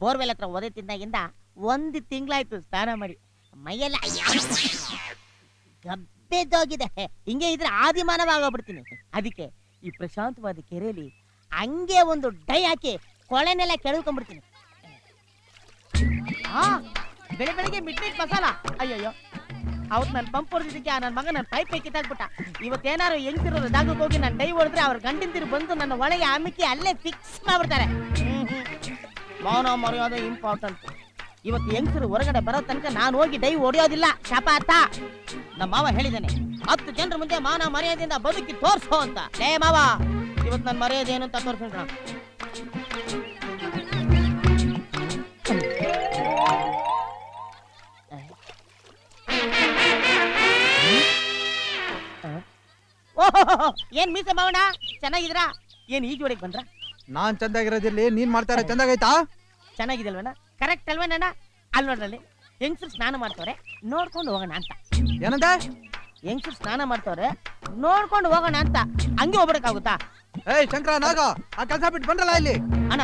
Borewell ಹತ್ರ ಒದೆ ತಿಂದಾಗಿಂದ ಒಂದು ತಿಂಗಳಾಯ್ತು ಸ್ನಾನ ಮಾಡಿ. ಮೈಯೆಲ್ಲ ಗಬ್ಬೆದ್ದೋಗಿದೆ. ಹಿಂಗೆ ಇದ್ರೆ ಆದಿಮಾನವಾಗೋಗ್ಬಿಡ್ತೀನಿ. ಅದಕ್ಕೆ ಈ ಪ್ರಶಾಂತವಾದ ಕೆರೆಯಲ್ಲಿ ಹಂಗೆ ಒಂದು ಡೈ ಹಾಕಿ ಕೊಳೆನೆಲ್ಲ ಕೆಳಕೊಂಡ್ಬಿಡ್ತೀನಿ ಆ, ಬೆಳೆ ಬೆಳಿಗ್ಗೆ ಮಿಡ್ ಮಸಾಲ. ಅಯ್ಯಯ್ಯೋ ಅವತ್ತು ನನ್ನ ಪಂಪ್ ಹೊಡೆದಿದ್ದಕ್ಕೆ ನನ್ನ ಮಗ ನನ್ನ ಪೈಪ್ ಕಿತ್ತಾಕ್ಬಿಟ್ಟ. ಇವತ್ತೇನಾರು ಹೆಂಗ್ತಿರೋ ಜಾಗಕ್ಕೆ ಹೋಗಿ ನಾನು ಡೈ ಹೊಡೆದ್ರೆ ಅವ್ರ ಗಂಡಿಂದಿರು ಬಂದು ನನ್ನ ಒಳಗೆ ಅಮಿಕಿ ಅಲ್ಲೇ ಫಿಕ್ಸ್ ಮಾಡ್ಬಿಡ್ತಾರೆ. ಮೌನ ಮರ್ಯಾದೆ ಇಂಪಾರ್ಟೆಂಟ್ ಇವತ್ತು ಹೆಂಗಸರು ಹೊರಗಡೆ ಬರೋ ತನಕ ನಾನು ಹೋಗಿ ಡೈ ಹೊಡೆಯೋದಿಲ್ಲ. ಶಪಾತ. ನಮ್ಮ ಮಾವ ಹೇಳಿದ್ದಾನೆ ಹತ್ತು ಜನರ ಮುಂದೆ ಮಾನ ಮರ್ಯಾದೆಯಿಂದ ಬದುಕಿ ತೋರಿಸೋ ಅಂತ. ಲೇ ಮಾವ, ಇವತ್ತು ನನ್ನ ಮರ್ಯಾದೆ ಏನು ಅಂತ ತೋರ್ಸೋಣ ಓಹೋ ಏನ್ ಮೀಸೆ ಮಾವಣ್ಣ? ಚೆನ್ನಾಗಿದ್ರಾ ಏನ್ ಈ ಜೋಡಿಗೆ ಬಂದ್ರ? ನಾನ್ ಚಂದಾಗಿರೋದಿರ್ಲಿ ನೀನ್ ಮಾಡ್ತಾರೆ ಚಂದಾಗೈತಾ ಚೆನ್ನಾಗಿದಲ್ವಣ್ಣ ಕರೆಕ್ಟ್ ಅಲ್ವೇನಣ್ಣ ಅಲ್ಲಿ ನೋಡ್ರಲ್ಲಿ ಹೆಂಗ್ಸರು ಸ್ನಾನ ಮಾಡ್ತವ್ರೆ ನೋಡ್ಕೊಂಡು ಹೋಗೋಣ ಅಂತ. ಏನಂತ? ಹೆಂಗ್ಸರು ಸ್ನಾನ ಮಾಡ್ತವ್ರೆ ನೋಡ್ಕೊಂಡು ಹೋಗೋಣ ಅಂತ. ಹಂಗೆ ಹೋಗ್ಬಿಡಕ್ಕಾಗುತ್ತಾ ಏಯ್ ಶಂಕರ ನಾಗ ಆ ಕೆಲಸ ಬಿಟ್ಟು ಬಂದ್ರಲ್ಲ ಇಲ್ಲಿ? ಅಣ್ಣ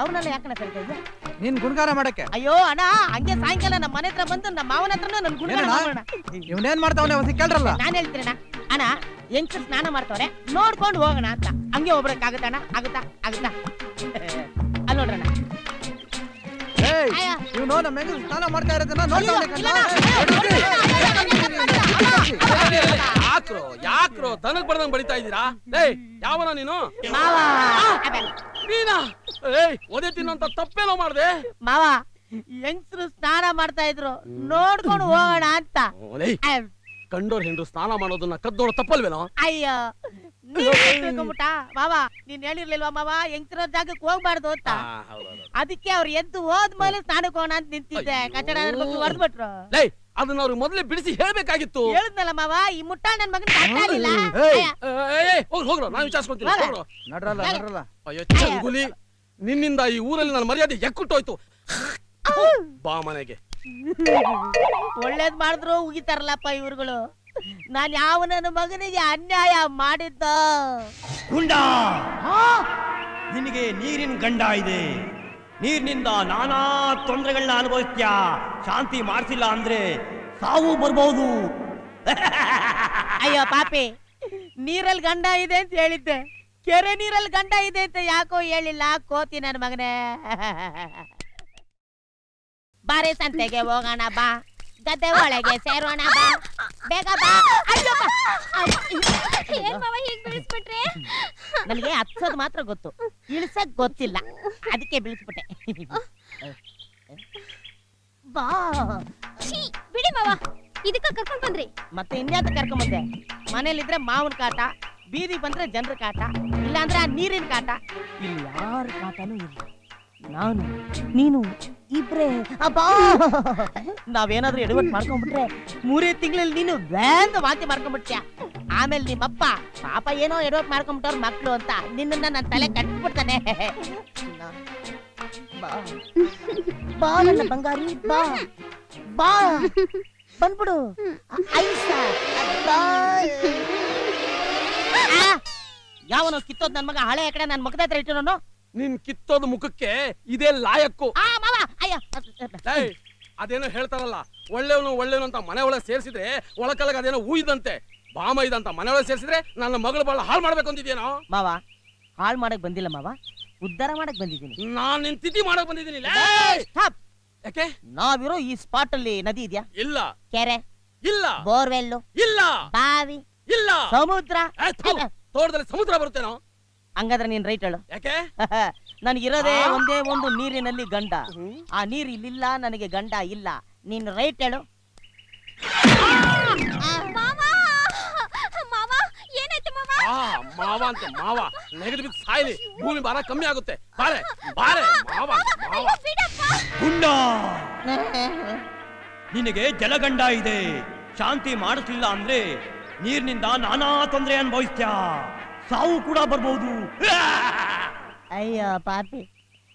ಅವ್ರನ್ನೆಲ್ಲ ಯಾಕಣ್ಣ ಕರಿತಾ ಇದ್ದೆ ನೀನ್ ಗುಣಗಾರ ಮಾಡಕ್ಕೆ. ಅಯ್ಯೋ ಅಣ್ಣ ಹಂಗೆ ಸಾಯಂಕಾಲ ನಮ್ಮ ಮನೆ ಹತ್ರ ಬಂದು ನಮ್ಮ ಮಾವನ ಹತ್ರನೂ ನನ್ ಗುಣಗಾರ ಮಾಡೋಣ ಇವನೇನ್ ಮಾಡ್ತಾವನೆ ಹೊಸಿ ಕೇಳ್ರಲ್ಲ? ನಾನು ಹೇಳ್ತೀನಣ್ಣ. ಅಣ್ಣ ಹೆಂಗ್ಸರು ಸ್ನಾನ ಮಾಡ್ತವ್ರೆ ನೋಡ್ಕೊಂಡು ಹೋಗೋಣ ಅಂತ ಹಂಗೆ ಹೋಗ್ಬಿಡಕ್ಕಾಗುತ್ತಣ್ಣ ಆಗುತ್ತಾ ಆಗುತ್ತಾ ಅಲ್ಲಿ ನೋಡ್ರಣ್ಣ. ಇವನು ನಮ್ಮ ಹೆಂಗಸ್ ಸ್ನಾನ ಮಾಡ್ತಾ ಇರೋದನ್ನ ನೋಡ್ತಾವನೆ ಯಾಕ್ರೋ ಯಾಕ್ರೋ ದನಕ್ ಬಡ್ದಂಗ್ ಬಡಿತಾ ಇದ್ದೀರಾ ಏಯ್ ಯಾವನ ನೀನು. ನೀನಾ ಏಯ್ ಒದೆ ತಿನ್ನಂತ ತಪ್ಪೇನೋ ಮಾಡ್ದೆ ಮಾವ ಹೆಂಗ್ಸರು ಸ್ನಾನ ಮಾಡ್ತಾ ಇದ್ರು ನೋಡ್ಕೊಂಡು ಹೋಗೋಣ ಅಂತ ಕಂಡೋರ್ ಹೆಂಡ್ರು ಸ್ನಾನ ಮಾಡೋದನ್ನ ಕದ್ದೋಡ ತಪ್ಪಲ್ವೇನೋ? ಅಯ್ಯೋ ನೀನ್ ಬಾಬಾ ಮಾವ ನೀನ್ ಹೇಳಿರ್ಲಿಲ್ವಾ ಮಾವಾ? ಹೆಂಗ್ಸರ ಜಾಗಕ್ಕೆ ಹೋಗ್ಬಾರ್ದು ಅಂತ. ಅದಕ್ಕೆ ಅವ್ರು ಎದ್ದು ಹೋದ್ಮೇಲೆ ಸ್ನಾನಕ್ಕೆ ಹೋಗೋಣ ಅಂತ ನಿಂತಿದ್ದೆ. ಕಚಡ ಹೊಡೆದ್ಬಿಟ್ರು ಲೇ ಅದನ್ನ ಅವ್ರು ಮೊದಲೇ ಬಿಡಿಸಿ ಹೇಳ್ಬೇಕಾಗಿತ್ತು. ಹೇಳಿದ್ನಲ್ಲ ಮಾವ ಈ ಮುಟ್ಟ ನನ್ ಮಗನ ಕಾಟಾಗಿಲ್ಲ ಹೋಗ್ ಹೋಗ್ರೋ ನಾನು ವಿಚಾರಿಸ್ಕೊತೀನಿ. ಹೋಗ್ರೋ. ನಡ್ರಲ್ಲ ನಡ್ರಲ್ಲ. ಅಯ್ಯೋ ಚಂಗುಲಿ ನಿನ್ನಿಂದ ಈ ಊರಲ್ಲಿ ನನ್ನ ಮರ್ಯಾದೆ ಎಕ್ಕುಟ್ಟೋಯ್ತು ಬಾ ಮನೆಗೆ. ಒಳ್ಳೇದ್ ಮಾಡಿದ್ರು ಉಗಿತಾರಲ್ಲಪ್ಪ ಇವ್ರುಗಳು. ನಾನ್ ಯಾವ ನನ್ನ ಮಗನಿಗೆ ಅನ್ಯಾಯ ಮಾಡಿದ್ದ? ಗುಂಡ! ನಿನಗೆ ನೀರಿನ ಗಂಡ ಇದೆ. ನೀರಿನಿಂದ ನಾನಾ ತೊಂದರೆಗಳನ್ನ ಅನುಭವಿಸ್ತೀಯ? ಶಾಂತಿ ಮಾಡಿಸಿಲ್ಲ ಅಂದ್ರೆ ಸಾವು ಬರ್ಬಹುದು ಅಯ್ಯೋ ಪಾಪಿ ನೀರಲ್ಲಿ ಗಂಡ ಇದೆ ಅಂತ ಹೇಳಿದ್ದೆ. ಕೆರೆ ನೀರಲ್ಲಿ ಗಂಡ ಇದೆ ಅಂತ ಯಾಕೋ ಹೇಳಿಲ್ಲ? ಕೋತಿ ನನ್ನ ಮಗನೇ. ಬಾರೆ ಸಂತೆಗೆ ಹೋಗೋಣ ಬಾ. ಗದ್ದೆ ಒಳಗೆ ಸೇರೋಣ ಬಾ. ಬೇಗ ಬಾ. ಅಯ್ಯೋ ಬಾ. ಏನ್ ಮಾವ ಹೀಗ್ ನನಗೆ ಹತ್ಸೋದ್ ಮಾತ್ರ ಗೊತ್ತು. ಇಳಿಸಕ್ ಗೊತ್ತಿಲ್ಲ. ಅದಕ್ಕೆ ಬೀಳಿಸ್ಬಿಟ್ಟೆ. ಬಾ. ಛೀ ಬಿಡಿ ಮಾವ. ಇದಕ್ಕ ಕರ್ಕೊಂಡ್ ಬಂದ್ರಿ. ಮತ್ತೆ ಇನ್ಯಾತ ಕರ್ಕೊಂಬಂದೆ? ಮನೇಲಿದ್ರೆ ಮಾವನ ಕಾಟ ಬೀದಿ ಬಂದ್ರೆ ಜನರ ಕಾಟ ಇಲ್ಲಾಂದ್ರೆ ಆ ನೀರಿನ ಕಾಟ. ಇಲ್ಲಿ ಯಾರ ಕಾಟನೂ ಇಲ್ಲ. ನಾನು ನೀನು ಇಬ್ರೇ. ಅಬ್ಬಾ. ನಾವೇನಾದ್ರೂ ಎಡವಟ್ ಮಾಡ್ಕೊಂಡ್ಬಿಟ್ರೆ ಮೂರೇ ತಿಂಗಳಲ್ಲಿ ನೀನು ವ್ಯಾಂದ ವಾಂತಿ ಮಾಡ್ಕೊಂಡ್ಬಿಟ್ಟ ಆಮೇಲೆ ನಿಮ್ಮಪ್ಪ ಪಾಪ ಏನೋ ಎಡವಟ್ ಮಾಡ್ಕೊಂಡ್ಬಿಟ್ಟವ್ರ ಮಕ್ಳು ಅಂತ ನಿನ್ನನ್ನ ನನ್ನ ತಲೆ ಕಟ್ಬಿಡ್ತಾನೆ. ಬಾ. ಬಾ ನನ್ನ ಬಂಗಾರಿ ಬಾ. ಬಾ. ಬಂದ್ಬಿಡು. ಐಸ ಬಾ ಆ! ಯಾವನೋ ಕಿತ್ತೋದ್ ನನ್ ಮಗ ಹಳೆ ಕಡೆ ನನ್ ಮಗದ ಹತ್ರ ಇಟ್ಟಿರೋನು? ನಿನ್ ಕಿತ್ತೋದ್ ಮುಖಕ್ಕೆ ಇದೇ ಲಾಯಕ್ಕು. ಆ ಮಾವ ಅಯ್ಯ ಅದೇನೋ ಹೇಳ್ತಾರಲ್ಲ ಒಳ್ಳೆಯವನು ಒಳ್ಳೆಯವನು ಅಂತ ಮನೆ ಒಳಗೆ ಸೇರಿಸಿದ್ರೆ ಒಳಕಲ್ಲಾಗ ಅದೇನೋ ಊಯ್ದಂತೆ ಬಾಮ ಇದಂತ ಮನೆ ಒಳಗೆ ಸೇರಿಸಿದ್ರೆ ನನ್ನ ಮಗಳು ಬಹಳ ಹಾಳು ಮಾಡ್ಬೇಕು ಅಂತಿದ್ಯೇನೋ? ಮಾವ ಹಾಳ್ ಮಾಡಕ್ ಬಂದಿಲ್ಲ ಮಾವ ಉದ್ಧಾರ ಮಾಡಕ್ ಬಂದಿದ್ದೀನಿ. ನಾನ್ ನಿನ್ ತಿಥಿ ಮಾಡಕ್ ಬಂದಿದ್ದೀನಿ ಯಾಕೆ? ನಾವಿರೋ ಈ ಸ್ಪಾಟ್ ಅಲ್ಲಿ ನದಿ ಇದೆಯಾ? ಇಲ್ಲ. ಕೆರೆ? ಇಲ್ಲ. ಬೋರ್ವೆಲ್ ಇಲ್ಲ. ಬಾವಿ? ಇಲ್ಲ. ಸಮುದ್ರ? ತೋಟದಲ್ಲಿ ಸಮುದ್ರ ಬರುತ್ತೇನೋ? ಹಂಗಾದ್ರೆ ನೀನ್ ರೈಟ್ ಹೇಳು. ಯಾಕೆ? ನನಗಿರೋದೇ? ಒಂದೇ ಒಂದು ನೀರಿನಲ್ಲಿ ಗಂಡ. ಆ ನೀರು ಇಲ್ಲಿಲ್ಲ ನನಗೆ ಗಂಡ ಇಲ್ಲ. ನೀನು ರೈಟ್ ಹೇಳು. ಆ ಮಾವ! ಅಂತ ಮಾವ. ನೆಗದು ಬಿದ್ದು ಸಾಯ್ಲಿ. ಭೂಮಿ ಭಾರ ಕಮ್ಮಿ ಆಗುತ್ತೆ. ಬಾರೆ ಬಾರೆ ಮಾವ ಮಾವ ಗುಂಡ! ನಿನಗೆ ಜಲಗಂಡ ಇದೆ. ಶಾಂತಿ ಮಾಡಿಸ್ಲಿಲ್ಲ ಅಂದ್ರೆ ನೀರಿನಿಂದ ನಾನಾ ತೊಂದರೆ ಅನುಭವಿಸ್ತ್ಯಾ? ಸಾವು ಕೂಡ ಬರ್ಬಹುದು ಅಯ್ಯೋ ಪಾಪಿ.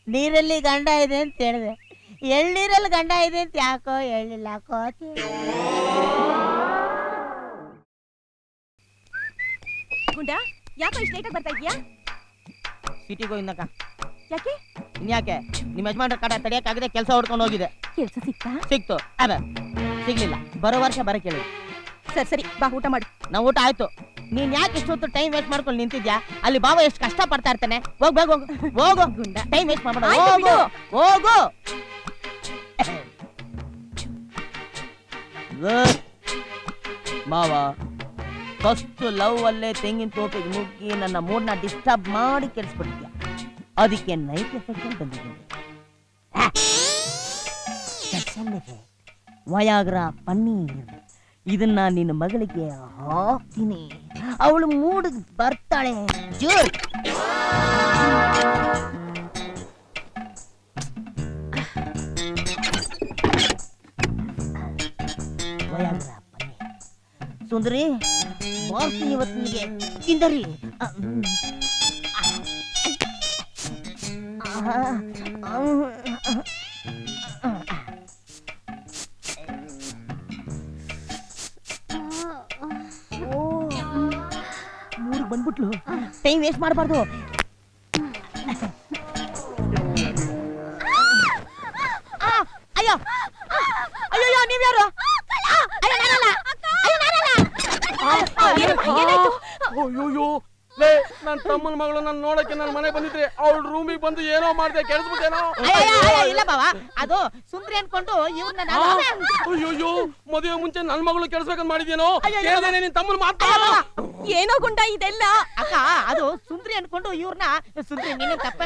ನೀರಲ್ಲಿ ಗಂಡ ಇದೆ ಅಂತ ಹೇಳಿದೆ. ಎಳ್ನೀರಲ್ಲಿ ಗಂಡ ಇದೆ ಅಂತ ಯಾಕೋ ಹೇಳಿಲ್ಲ ಯಾಕೋ ಗುಂಡ ಯಾಕೋ ಇಷ್ಟು ಲೇಟಾಗಿ ಬರ್ತಾ ಇದೀಯಾ ಸಿಟಿಗೆ ಹೋಗಿದ್ದಕ್ಕ ಯಾಕೆ? ಇನ್ಯಾಕೆ? ನಿಮ್ಮ ಯಜಮಾನ್ರ ಕಡೆ ತಡಿಯಕ್ಕಾಗದೆ ಕೆಲಸ ಹೊಡ್ಕೊಂಡು ಹೋಗಿದೆ. ಕೆಲಸ ಸಿಕ್ತಾ? ಸಿಕ್ತು. ಅದ ಸಿಗ್ಲಿಲ್ಲ. ಬರೋ ವರ್ಷ ಬರ ಕೇಳಿ ಸರಿ ಸರಿ ಬಾ ಊಟ ಮಾಡಿ. ನಾವು ಊಟ ಆಯ್ತು. ನೀನ್ ಯಾಕೆ ಇಷ್ಟೊತ್ತು ಟೈಮ್ ವೇಸ್ಟ್ ಮಾಡ್ಕೊಂಡು ನಿಂತಿದ್ಯಾ? ಅಲ್ಲಿ ಬಾಬಾ ಎಷ್ಟು ಕಷ್ಟ ಪಡ್ತಾ ಇರ್ತಾನೆ. ಹೋಗ್ ಬೇಗ ಹೋಗು. ಹೋಗು. ಗುಂಡ. ಟೈಮ್ ವೇಸ್ಟ್ ಮಾಡ್ಬೇಡ. ಆಯ್ತು ಹೋಗು. ಬಿಡು. ಹೋಗು. ಮಾವ ಫಸ್ಟ್ ಲವ್ ಅಲ್ಲೇ ತೆಂಗಿನ ತೋಟಕ್ಕೆ ನುಗ್ಗಿ ನನ್ನ ಮೂಡ್ನ ಡಿಸ್ಟರ್ಬ್ ಮಾಡಿ ಕೆಡಿಸ್ಬಿಟ್ಟಿದ್ಯಾ? ಅದಕ್ಕೆ ನೈಟ್ ಎಫೆಕ್ಟ್ ತಂದಿದ್ದೀನಿ ಬಂದಿದ್ದೀನಿ. ವಯಾಗ್ರ ಪನ್ನೀರ್. ಇದನ್ನ ನಿನ್ನ ಮಗಳಿಗೆ ಹಾಕ್ತೀನಿ ಅವಳು ಮೂಡ್ ಬರ್ತಾಳೆ ಜೋರ್ ವಯಾಗ್ರ ಪನ್ನೀರ್ ಸುಂದರಿ ಮಾಡ್ತೀನಿ ಇವತ್ತು ನಿನಗೆ ಕಿಂದರಿ ಮೂರು ಬಂದ್ಬಿಟ್ಲು ಟೈಮ್ ವೇಸ್ಟ್ ಮಾಡಬಾರ್ದು. ಅಯ್ಯೋ, ಅಯ್ಯೋ, ಇಲ್ಲ ಬಾವ. ಅದು ಸುಂದ್ರಿ ಅನ್ಕೊಂಡು ಇವ್ರನ್ನ ಅಯ್ಯೋ ಅಯ್ಯೋಯ್ಯೋ ಮದುವೆ ಮುಂಚೆ ನನ್ನ ಮಗಳು ಕೆಡಿಸ್ಬೇಕಂತ ಮಾಡಿದೇನೋ. ಕೇಳ್ದೇನೆ ನಿನ್ ತಮ್ಮನ ಮಾತಾ ಏನೋ ಗುಂಡ ಇದೆಲ್ಲ. ಅಕ್ಕ ಅದು ಸುಂದ್ರಿ ಅನ್ಕೊಂಡು ಇವ್ರನ್ನ ಸುಂದ್ರಿ ನೀನು ತಪ್ಪ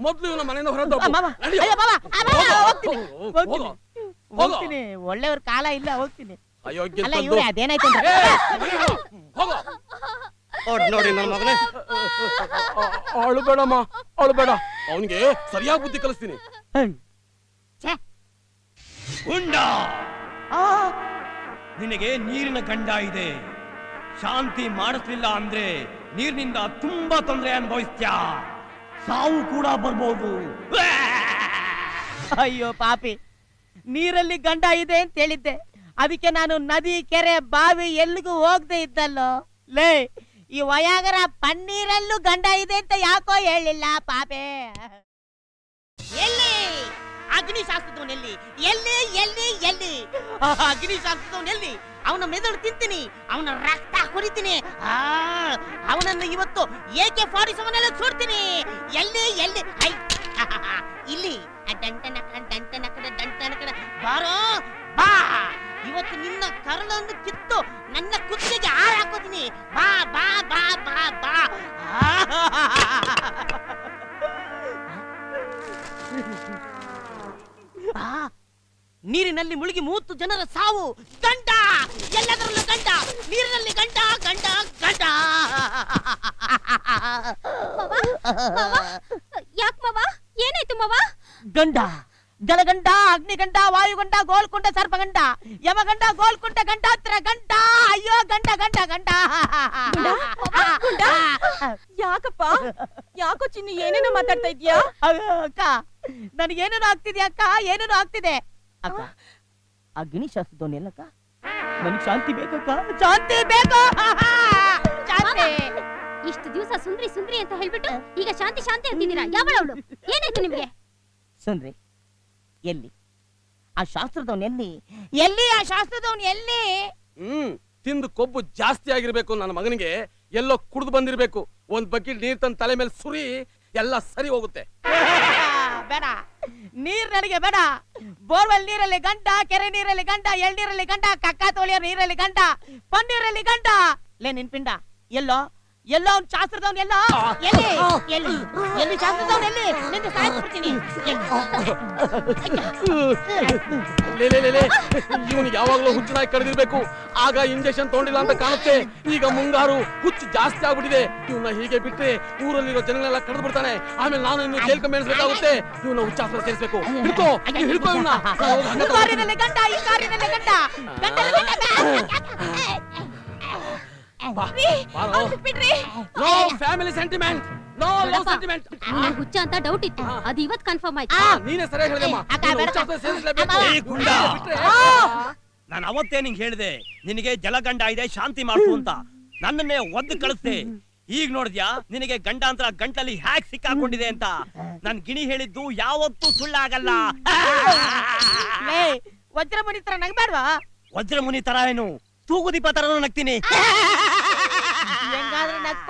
ಮೊದ್ಲು ಇವನ ಮನೆಯಿಂದ ಹೊರಟು ಮಾವ ಅಯ್ಯೋ ಬಾವ ಆ, ಬಾವ, ಹೋಗ್ತೀನಿ. ಹೋಗ್ತೀನಿ. ಒಳ್ಳೆಯವ್ರ ಕಾಲ ಇಲ್ಲ ಹೋಗ್ತೀನಿ. ಅಯ್ಯೋ ಅಲ್ಲ ಇವ್ರೆ ಅದೇನಾಯ್ತು ಹೋಗೋ. ನೋಡ್ ನೋಡಿ ನನ್ನ ಮಗನೇ. ಅಳುಬೇಡಮ್ಮ ಅಳುಬೇಡ ಅವನಿಗೆ ಸರಿಯಾಗಿ ಬುದ್ಧಿ ಕಲಿಸ್ತೀನಿ. ಛೇ. ಗುಂಡ! ಆ, ನಿನಗೆ ನೀರಿನ ಗಂಡ ಇದೆ. ಶಾಂತಿ ಮಾಡಿಸ್ಲಿಲ್ಲ ಅಂದ್ರೆ ನೀರಿನಿಂದ ತುಂಬಾ ತೊಂದರೆ ಅನುಭವಿಸ್ತ್ಯಾ? ಸಾವು ಕೂಡ ಬರ್ಬೋದು. ಅಯ್ಯೋ ಪಾಪಿ ನೀರಲ್ಲಿ ಗಂಡ ಇದೆ ಅಂತ ಹೇಳಿದ್ದೆ. ಅದಕ್ಕೆ ನಾನು ನದಿ ಕೆರೆ ಬಾವಿ ಎಲ್ಲಿಗೂ ಹೋಗದೆ ಇದ್ದಲ್ಲೋ? ಲೇ ಈ ವಯಾಗರ ಪನ್ನೀರಲ್ಲೂ ಗಂಡ ಇದೆ ಅಂತ ಯಾಕೋ ಹೇಳಿಲ್ಲ ಪಾಪೆ ಎಲ್ಲಿ ಅಗ್ನಿ ಶಾಸ್ತ್ರದವನ್ ಎಲ್ಲಿ ಎಲ್ಲಿ ಎಲ್ಲಿ ಎಲ್ಲಿ ಅಗ್ನಿ ಶಾಸ್ತ್ರದವನ್ ಎಲ್ಲಿ ಅವನ ಮೆದುಳು ತಿಂತೀನಿ ಅವನ ರಕ್ತ ಕುರಿತೀನಿ ಅವನನ್ನು ಇವತ್ತು ಏಕೆ ಫಾರ್ಟಿ ಸೆವೆನ್ ಸುಡ್ತೀನಿ ಎಲ್ಲಿ ಎಲ್ಲಿ ಐ ಇಲ್ಲಿ ದಂಟನಕ ದಂಟನಕಡ ದಂಟನಕಡ ಬಾರೋ ಬಾ ಇವತ್ತು ನಿನ್ನ ಕರಳನ್ನು ಕಿತ್ತು ನನ್ನ ಕುತ್ತಿಗೆ ಹಾರ ಹಾಕೋತೀನಿ ಬಾ ಬಾ ಬಾ ಬಾ ಬಾ. ಬಾ. ನೀರಿನಲ್ಲಿ ಮುಳುಗಿ ಮೂವತ್ತು ಜನರ ಸಾವು. ಗಂಟ ಎಲ್ಲದರಲ್ಲೂ ಗಂಡ. ನೀರಿನಲ್ಲಿ ಗಂಡ ಗಂಟ ಗಂಟ ಯಾಕ್ ಮಾವ? ಏನಾಯ್ತು ಮಾವ? ಗಂಡ. ಜಲಗಂಡ ಅಗ್ನಿಗಂಡ ವಾಯುಗಂಡ ಗೋಲ್ಕೊಂಡ ಸರ್ಪಗಂಡ ಯಮಗಂಡ ಗಂಟ ಗಂಡಾತ್ರ ಗಂಟ ಅಯ್ಯೋ ಗಂಟ ಗಂಟ ಗಂಟ ಗುಂಡ? ಯಾಕಪ್ಪ? ಯಾಕೋ ಚಿನ್ನು ಏನೇನೋ ಮಾತಾಡ್ತಾ ಇದ್ಯಾ? ಅಕ್ಕ ನನಗೇನೇನೋ ಆಗ್ತಿದೆ ಅಕ್ಕ? ಏನೇನೋ ಆಗ್ತಿದೆ? ಅಕ್ಕ ಅಗ್ನಿ ಶಾಸ್ತ್ರದವನ್ ಎಲ್ಲಕ್ಕ ನನಗೆ ಶಾಂತಿ ಬೇಕಕ್ಕ? ಶಾಂತಿ ಬೇಕು! ಶಾಂತಿ. ಇಷ್ಟು ದಿವಸ ಸುಂದ್ರಿ ಸುಂದ್ರಿ ಅಂತ ಹೇಳ್ಬಿಟ್ಟು ಈಗ ಶಾಂತಿ ಶಾಂತಿ ಅಂತಿದ್ದೀರಾ? ಯಾವಳ ಅವಳು? ಏನಾಯ್ತು ನಿಮ್ಗೆ? ಸುಂದ್ರಿ. ಎಲ್ಲಿ? ಆ ಶಾಸ್ತ್ರದವನ್ ಎಲ್ಲಿ? ಎಲ್ಲಿ ಆ ಶಾಸ್ತ್ರದವನ್ ಎಲ್ಲಿ? ಹ್ಮ್ ತಿಂದು ಕೊಬ್ಬು ಜಾಸ್ತಿ ಆಗಿರ್ಬೇಕು ನನ್ನ ಮಗನಿಗೆ. ಎಲ್ಲೋ ಕುಡಿದು ಬಂದಿರ್ಬೇಕು. ಒಂದ್ ಬಕೆಟ್ ನೀರ್ ತನ್ನ ತಲೆ ಮೇಲೆ ಸುರಿ ಎಲ್ಲ ಸರಿ ಹೋಗುತ್ತೆ. ಬೇಡ. ನೀರ್ ನನಗೆ ಬೇಡ. ಬೋರ್ವೆಲ್ ನೀರಲ್ಲಿ ಗಂಟ ಕೆರೆ ನೀರಲ್ಲಿ ಗಂಟ ಎಳ್ನೀರಲ್ಲಿ ಗಂಟ ಕಕ್ಕ ತೋಳಿಯ ನೀರಲ್ಲಿ ಗಂಟ ಪನ್ನೀರಲ್ಲಿ ಗಂಟ ಲೇ ನಿನ್ ಪಿಂಡ ಎಲ್ಲೋ ಎಲ್ಲೋ ಅವ್ನ್ ಶಾಸ್ತ್ರದವ್ನ ಎಲ್ಲ? ಎಲ್ಲಿ? ಎಲ್ಲಿ? ಎಲ್ಲಿ ಶಾಸ್ತ್ರದವ್ನ ಎಲ್ಲಿ? ನಿನ್ನ ಸಾಯಿಸ್ಬಿಡ್ತೀನಿ ಲೇ ಲೇ, ಲೇ ಲೇ. ಇವನಿಗೆ ಯಾವಾಗ್ಲೂ ಹುಚ್ಚನಾಗಿ ಕಡಿದಿರ್ಬೇಕು ಆಗ ಇಂಜೆಕ್ಷನ್ ತಗೊಂಡಿಲ್ಲ ಅಂತ ಕಾಣುತ್ತೆ. ಈಗ ಮುಂಗಾರು ಹುಚ್ಚು ಜಾಸ್ತಿ ಆಗ್ಬಿಟ್ಟಿದೆ. ಇವನ್ನ ಹೀಗೆ ಬಿಟ್ರೆ ಊರಲ್ಲಿರೋ ಜನಗಳೆಲ್ಲ ಕಡ್ದು ಬಿಡ್ತಾನೆ. ಆಮೇಲೆ ನಾನು ಇನ್ನು ಜೈಲ್ ಕಮ್ಮಿಸ್ಬೇಕಾಗುತ್ತೆ ಇವನ್ನ ಹುಚ್ಚಾಸ್ತ್ರ ಸೇರಿಸ್ಬೇಕು. ಹಿಡ್ಕೋ ನೀವ್ ಹಿಡ್ಕೋ ಇವನ್ನ no family sentiment no love sentiment ನಂಗ್ ಹುಚ್ಚ ಅಂತ ಡೌಟ್ ಇತ್ತು. ಅದು ಇವತ್ ಕನ್ಫರ್ಮ್ ಆಯ್ತು. ನೀನೇ ಸರಿಯಾಗಿ ಹೇಳಿದಮ್ಮ ಅಕ್ಕ, ಬೇಡ. ಅಮ್ಮ. ಏ ಗುಂಡ. ನಾನು ಅವತ್ತೇ ನಿಂಗೆ ಹೇಳಿದೆ ನಿನಗೆ ಜಲಗಂಡ ಇದೆ ಶಾಂತಿ ಮಾಡು ಅಂತ. ನನ್ನನ್ನೇ ಒದ್ದು ಕಳಿಸ್ದೆ. ಈಗ ನೋಡಿದ್ಯಾ ನಿನಗೆ ಗಂಡಾಂತರ ಗಂಟಲ್ಲಿ ಹ್ಯಾಕ್ ಸಿಕ್ಕಾಕೊಂಡಿದೆ ಅಂತ. ನನ್ ಗಿಣಿ ಹೇಳಿದ್ದು ಯಾವತ್ತೂ ಸುಳ್ಳಾಗಲ್ಲ. ಲೇ ಮುನಿ ತರ ನಗ್ಬೇಡ್ವಾ ವಜ್ರಮುನಿ ತರ ಏನು? ತೂಗುದೀಪ ತರನು ನಗ್ತೀನಿ.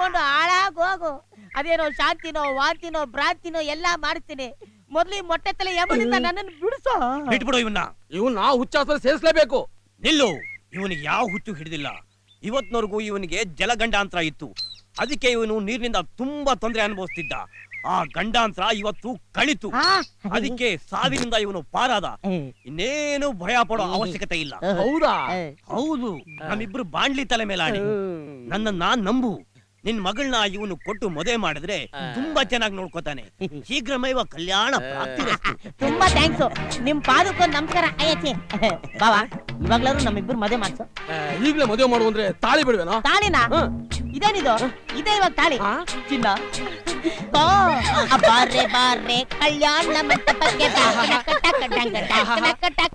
ಹೆಂಗಾದ್ರೂ ಹಾಳಾಗಿ ಹೋಗು. ಅದೇನೋ ಶಾಂತಿನೋ ವಾಂತಿನೋ ಭ್ರಾಂತಿನೋ ಎಲ್ಲಾ ಮಾಡ್ತೀನಿ ಮೊದ್ಲು ಈ ಮೊಟ್ಟೆ ತಲೆ ಯಮನಿಂದ ನನ್ನನ್ನು ಬಿಡಿಸೋ. ಬಿಟ್ಬಿಡು ಇವನ್ನ. ಇವನ್ ನಾವು ಹುಚ್ಚಾಸ್ಪತ್ರೆ ಸೇರಿಸಲೇಬೇಕು. ನಿಲ್ಲು. ಇವನಿಗೆ ಯಾವ ಹುಚ್ಚು ಹಿಡಿದಿಲ್ಲ. ಇವತ್ನವರೆಗೂ ಇವನಿಗೆ ಜಲಗಂಡಾಂತರ ಇತ್ತು. ಅದಕ್ಕೆ ಇವನು ನೀರಿನಿಂದ ತುಂಬಾ ತೊಂದರೆ ಅನುಭವಿಸ್ತಿದ್ದ. ಆ ಗಂಡಾಂತರ ಇವತ್ತು ಕಳಿತು. ಅದಕ್ಕೆ ಸಾವಿನಿಂದ ಇವನು ಪಾರಾದ. ಇನ್ನೇನು ಭಯ ಪಡೋ ಅವಶ್ಯಕತೆ ಇಲ್ಲ. ಹೌದಾ? ಹೌದು. ನಮ್ಮಿಬ್ರು ಬಾಂಡ್ಲಿ ತಲೆ ಮೇಲಾಡಿ. ನನ್ನ ನಾನ್ ನಂಬು. ನಿನ್ ಮಗಳನ್ನ ಇವನು ಕೊಟ್ಟು ಮದುವೆ ಮಾಡಿದ್ರೆ ತುಂಬಾ ಚೆನ್ನಾಗಿ ನೋಡ್ಕೋತಾನೆ. ಶೀಘ್ರಮೇವ ಕಲ್ಯಾಣ ಪ್ರಾಪ್ತಿ ತುಂಬಾ ಥ್ಯಾಂಕ್ಸ್ ನಿಮ್ ಪಾದಕ್ಕೊಂದು ನಮಸ್ಕಾರ ಅಯ್ಯಚ್ಚಿ. ಬಾವಾ ಇವಾಗ್ಲಾದ್ರು ನಮ್ಮಿಬ್ಬರು ಮದುವೆ ಮಾಡ್ಸು. ಈಗ್ಲೇ ಮದುವೆ ಮಾಡು ಅಂದ್ರೆ ತಾಳಿ ಬಿಡ್ವೇನೋ? ತಾಳಿನ. ಇದೇನಿದು? ಇದೇ ಇವಾಗ ತಾಳಿ. ಚಿನ್ನ. ಬಾರ್ರೆ ಬಾರ್ರೆ ಬಾರೆ ಕಲ್ಯಾಣ ಮಂಟಪಕ್ಕೆ ಬಾ. ಟಕ ಟಕ ಟಕ ಟಕ ಟಕ ಟಕ.